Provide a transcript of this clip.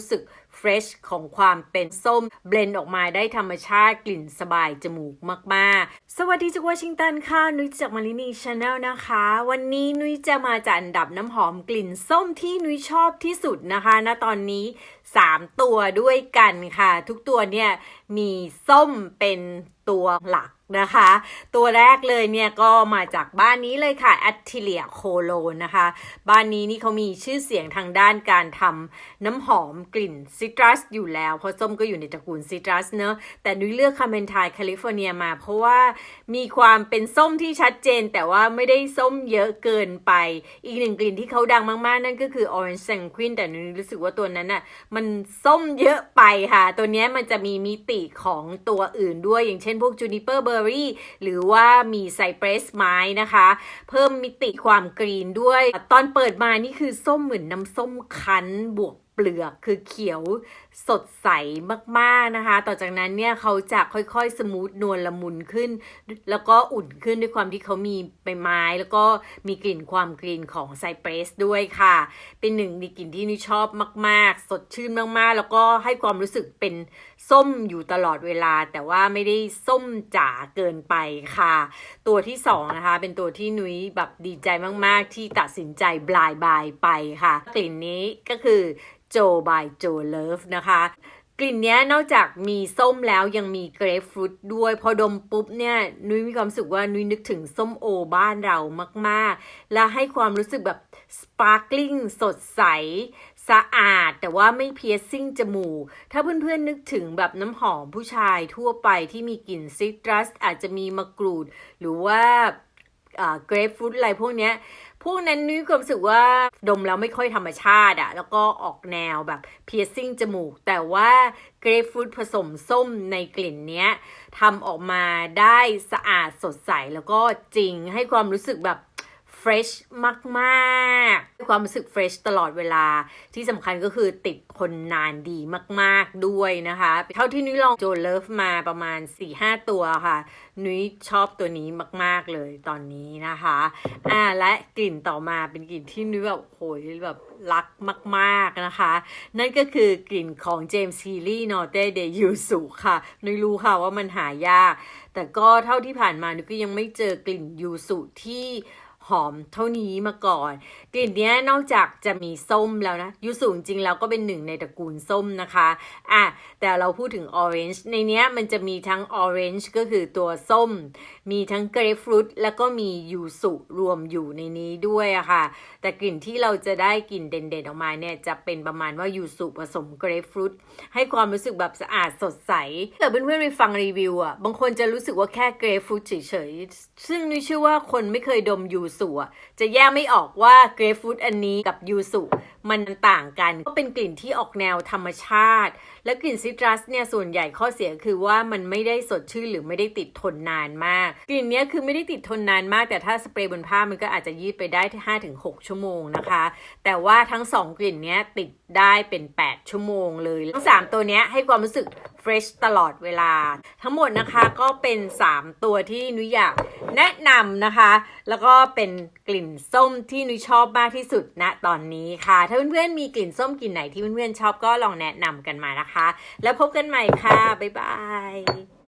รู้สึก เฟรชของความเป็นส้ม เบลนด์ออกมาได้ธรรมชาติกลิ่นสบายจมูกมากๆ สวัสดีจากวอชิงตันค่ะ นุ้ยจากมารินีชาแนลนะคะ วันนี้นุ้ยจะมาจัดอันดับน้ำหอมกลิ่นส้มที่นุ้ยชอบที่สุดนะคะณตอนนี้ 3 ตัวด้วยกันค่ะ ทุกตัวเนี่ยมีส้มเป็นตัวหลักนะคะ ตัวแรกเลยเนี่ยก็มาจากบ้านนี้เลยค่ะ a t t i l i a c o l o n นะคะ บ้านนี้นี่เขามีชื่อเสียงทางด้านการทำน้ำหอมกลิ่นซิตรัสอยู่แล้ว เพราะส้มก็อยู่ในตระกูลซิตรัสเนอะแต่นุ้ยเลือกคาเมนทายแคลิฟอร์เนียมา เพราะว่ามีความเป็นส้มที่ชัดเจน แต่ว่าไม่ได้ส้มเยอะเกินไป อีกหนึ่งกลิ่นที่เขาดังมากๆ นั่นก็คือ Orange Sanguine แต่นุ้ยรู้สึกว่าตัวนั้นน่ะมันส้มเยอะไปค่ะ ตัวนี้มันจะมีมิติของตัวอื่นด้วย อย่างเช่นพวก Juniper Berry หรือว่ามีไซเ r รสไม้นะคะ เพิ่มมิติความกรีนด้วย ตอนเปิดมานี่คือส้มเหมือนน้ำส้มคั้นบวก ปลือกคือเขียวสดใสมากๆนะคะ ต่อจากนั้นเนี่ยเขาจะค่อยๆ สมูทนวลละมุนขึ้น แล้วก็อุ่นขึ้นด้วยความที่เขามีใบไม้ แล้วก็มีกลิ่นความกรีนของไซเ r รสด้วยค่ะ เป็นหนึ่งในกลิ่นที่นี่ชอบมากๆ สดชื่นมากๆ แล้วก็ให้ความรู้สึกเป็นส้มอยู่ตลอดเวลา แต่ว่าไม่ได้ส้มจ๋าเกินไปค่ะ ตัวที่สองนะคะ เป็นตัวที่นุ้ยแบบดีใจมากๆ ที่ตัดสินใจบลายบายไปค่ะ กลิ่นนี้ก็คือโจบายโจเลิฟนะคะกลิ่นเนี้ยนอกจากมีส้มแล้วยังมีเกรฟฟรุตด้วย พอดมปุ๊บเนี่ยนุ้ยมีความรู้สึกว่านุ้ยนึกถึงส้มโอบ้านเรามากๆ และให้ความรู้สึกแบบสปาร์กลิงสดใสสะอาดแต่ว่าไม่เพียซิ่งจมูก ถ้าเพื่อนๆนึกถึงแบบน้ำหอมผู้ชายทั่วไปที่มีกลิ่นซิตรัสอาจจะมีมะกรูด หรือว่า เกรฟฟรุตอะไรพวกเนี้ยพวกนั้นนุ้ยความรู้สึกว่าดมแล้วไม่ค่อยธรรมชาติอะแล้วก็ออกแนวแบบเพียซิ่งจมูก แต่ว่าเกรฟฟรุตผสมส้มในกลิ่นเนี้ยทำออกมาได้สะอาดสดใสแล้วก็จริงให้ความรู้สึกแบบ เฟรชมากๆความรู้สึกเฟรชตลอดเวลา ที่สำคัญก็คือติดคนนานดีมาก ๆด้วยนะคะ เท่าที่นุ้ยลองโจเลิฟมาประมาณ 4-5 ตัวค่ะ นุ้ยชอบตัวนี้มาก ๆเลยตอนนี้นะคะ อ่าและกลิ่นต่อมาเป็นกลิ่นที่นุ้ยแบบโหยแบบรักมาก ๆนะคะ นั่นก็คือกลิ่นของเจมส์ซีรีนอเต้เดยูสุค่ะนุ้ยรู้ค่ะว่ามันหายาก แต่ก็เท่าที่ผ่านมานุ้ยก็ยังไม่เจอกลิ่นยูสุที่ หอมเท่านี้มาก่อน กลิ่นเนี้ยนอกจากจะมีส้มแล้วนะยูสุจริงแล้วก็เป็นหนึ่งในตระกูลส้มนะคะอะแต่เราพูดถึงออเรนจ์ในเนี้ยมันจะมีทั้งออเรนจ์ก็คือตัวส้ม มีทั้งเกรฟฟรุตแล้วก็มียูสุรวมอยู่ในนี้ด้วยอะค่ะ แต่กลิ่นที่เราจะได้กลิ่นเด่นๆออกมาเนี่ยจะเป็นประมาณว่ายูสุผสมเกรฟฟรุตให้ความรู้สึกแบบสะอาดสดใสแต่เพื่อนๆไปฟังรีวิวอะบางคนจะรู้สึกว่าแค่เกรฟฟรุตเฉยๆซึ่งนุ้ยเชื่อว่าคนไม่เคยดมยูสุอะจะแยกไม่ออกว่าเกรฟฟูดอันนี้กับยูสุมันต่างกัน ก็เป็นกลิ่นที่ออกแนวธรรมชาติ และกลิ่นซิตรัสเนี่ยส่วนใหญ่ข้อเสียคือว่ามันไม่ได้สดชื่นหรือไม่ได้ติดทนนานมาก กลิ่นเนี้ยคือไม่ได้ติดทนนานมาก แต่ถ้าสเปรย์บนผ้ามันก็อาจจะยืดไปได้ที่5-6 ชั่วโมงนะคะ แต่ว่าทั้ง 2 กลิ่นเนี้ยติดได้เป็น 8 ชั่วโมงเลยทั้ง 3 ตัวเนี้ยให้ความรู้สึกเฟรชตลอดเวลา ทั้งหมดนะคะก็เป็น 3 ตัวที่นุยอยากแนะนำนะคะ แล้วก็เป็นกลิ่นส้มที่นุยชอบมากที่สุดณตอนนี้ค่ะถ้าเพื่อนๆมีกลิ่นส้มกลิ่นไหนที่เพื่อนๆชอบก็ลองแนะนำกันมานะคะ แล้วพบกันใหม่ค่ะ บ๊ายบาย